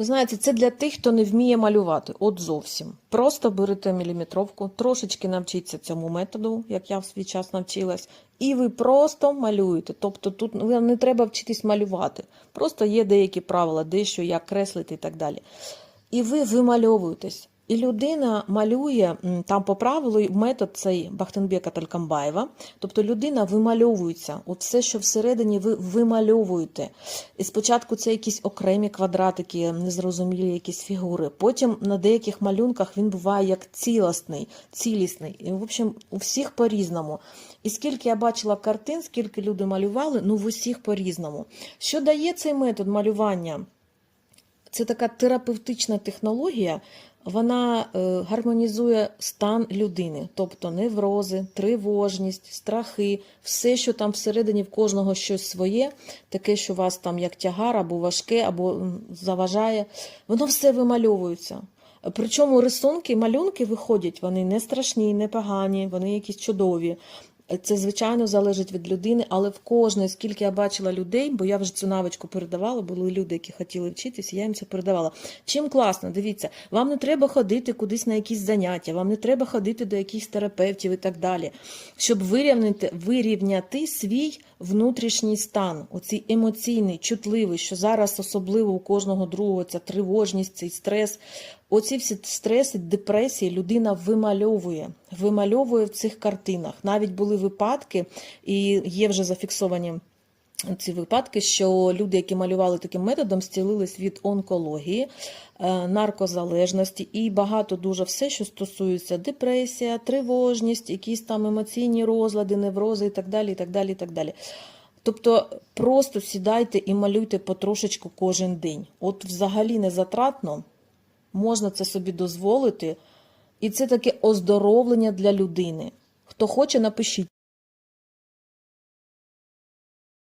Ви знаєте, це для тих, хто не вміє малювати. От зовсім. Просто берете міліметровку, трошечки навчіться цьому методу, як я в свій час навчилась, і ви просто малюєте. Тобто тут не треба вчитись малювати. Просто є деякі правила, дещо як креслити і так далі. І ви вимальовуєтесь. І людина малює там по правилу метод цей Бахтенбека Талькамбаєва. Тобто людина вимальовується. От все, що всередині ви вимальовуєте. І спочатку це якісь окремі квадратики, незрозумілі якісь фігури. Потім на деяких малюнках він буває як цілісний, цілісний. І, в общем, у всіх по-різному. І скільки я бачила картин, скільки люди малювали, ну в усіх по-різному. Що дає цей метод малювання? Це така терапевтична технологія, вона е, гармонізує стан людини, тобто неврози, тривожність, страхи, все, що там всередині в кожного щось своє, таке, що вас там як тягар, або важке, або заважає, воно все вимальовується. Причому рисунки, малюнки виходять, вони не страшні, не погані, вони якісь чудові. Це, звичайно, залежить від людини, але в кожної, скільки я бачила людей, бо я вже цю навичку передавала, були люди, які хотіли вчитися, я їм це передавала. Чим класно, дивіться, вам не треба ходити кудись на якісь заняття, вам не треба ходити до якихось терапевтів і так далі, щоб вирівняти, вирівняти свій внутрішній стан, оцей емоційний, чутливий, що зараз особливо у кожного другого ця тривожність, цей стрес. Оці всі стреси, депресії людина вимальовує, вимальовує в цих картинах. Навіть були випадки, і є вже зафіксовані ці випадки, що люди, які малювали таким методом, зцілились від онкології, е, наркозалежності і багато дуже все, що стосується депресія, тривожність, якісь там емоційні розлади, неврози і так далі. і так далі, і так далі. Тобто просто сідайте і малюйте потрошечку кожен день. От взагалі не затратно, можна це собі дозволити, і це таке оздоровлення для людини. Хто хоче, напишіть.